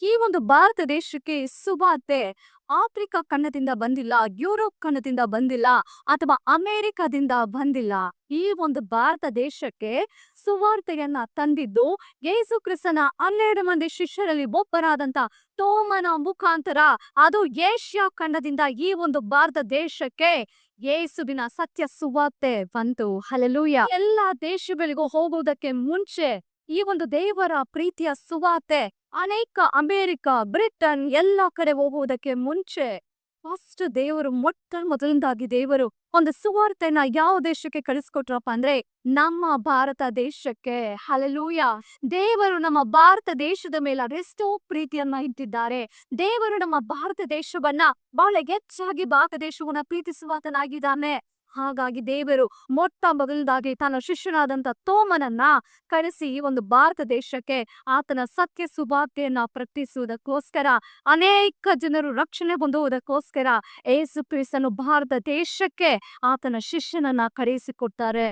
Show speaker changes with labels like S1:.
S1: ಈ ಒಂದು ಭಾರತ ದೇಶಕ್ಕೆ ಸುವಾರ್ತೆ ಆಫ್ರಿಕಾ ಖಂಡದಿಂದ ಬಂದಿಲ್ಲ, ಯುರೋಪ್ ಖಂಡದಿಂದ ಬಂದಿಲ್ಲ ಅಥವಾ ಅಮೆರಿಕದಿಂದ ಬಂದಿಲ್ಲ. ಈ ಒಂದು ಭಾರತ ದೇಶಕ್ಕೆ ಸುವಾರ್ತೆಯನ್ನ ತಂದಿದ್ದು ಯೇಸು ಕ್ರಿಸ್ತನ ಹನ್ನೆರಡು ಮಂದಿ ಶಿಷ್ಯರಲ್ಲಿ ಒಬ್ಬರಾದಂತ ತೋಮನ ಮುಖಾಂತರ. ಅದು ಏಷ್ಯಾ ಖಂಡದಿಂದ ಈ ಒಂದು ಭಾರತ ದೇಶಕ್ಕೆ ಯೇಸುವಿನ ಸತ್ಯ ಸುವಾರ್ತೆ ಬಂತು. ಹಲಲೂಯ ಎಲ್ಲಾ ದೇಶಗಳಿಗೂ ಹೋಗುವುದಕ್ಕೆ ಮುಂಚೆ ಈ ಒಂದು ದೇವರ ಪ್ರೀತಿಯ ಸುವಾರ್ತೆ ಅನೇಕ ಅಮೇರಿಕ, ಬ್ರಿಟನ್ ಎಲ್ಲಾ ಕಡೆ ಹೋಗುವುದಕ್ಕೆ ಮುಂಚೆ ಫಸ್ಟ್ ದೇವರು, ಮೊಟ್ಟ ಮೊದಲಿಂದಾಗಿ ದೇವರು ಒಂದು ಸುವಾರ್ತೆನ ಯಾವ ದೇಶಕ್ಕೆ ಕಳಿಸ್ಕೊಟ್ರಪ್ಪ ಅಂದ್ರೆ ನಮ್ಮ ಭಾರತ ದೇಶಕ್ಕೆ. ಹಲಲೂಯ ದೇವರು ನಮ್ಮ ಭಾರತ ದೇಶದ ಮೇಲೆ ಅದೆಷ್ಟೋ ಪ್ರೀತಿಯನ್ನ ಇಟ್ಟಿದ್ದಾರೆ. ದೇವರು ನಮ್ಮ ಭಾರತ ದೇಶವನ್ನ ಬಹಳ ಹೆಚ್ಚಾಗಿ ಭಾರತ ದೇಶವನ್ನ ಪ್ರೀತಿಸುವಾತನಾಗಿದ್ದಾನೆ ಹಾಗಾಗಿ ದೇವರು ಮೊಟ್ಟ ಮೊದಲದಾಗಿ ತನ್ನ ಶಿಷ್ಯನಾದಂತ ತೋಮನನ್ನ ಕರೆಸಿ ಒಂದು ಭಾರತ ದೇಶಕ್ಕೆ ಆತನ ಸತ್ಯ ಸುವಾರ್ತೆಯನ್ನ ಪ್ರಕಟಿಸುವುದಕ್ಕೋಸ್ಕರ ಅನೇಕ ಜನರು ರಕ್ಷಣೆ ಹೊಂದುವುದಕ್ಕೋಸ್ಕರ ಏಸು ಕ್ರಿಸ್ತನು ಭಾರತ ದೇಶಕ್ಕೆ ಆತನ ಶಿಷ್ಯನನ್ನ ಕರೆಸಿಕೊಡ್ತಾರೆ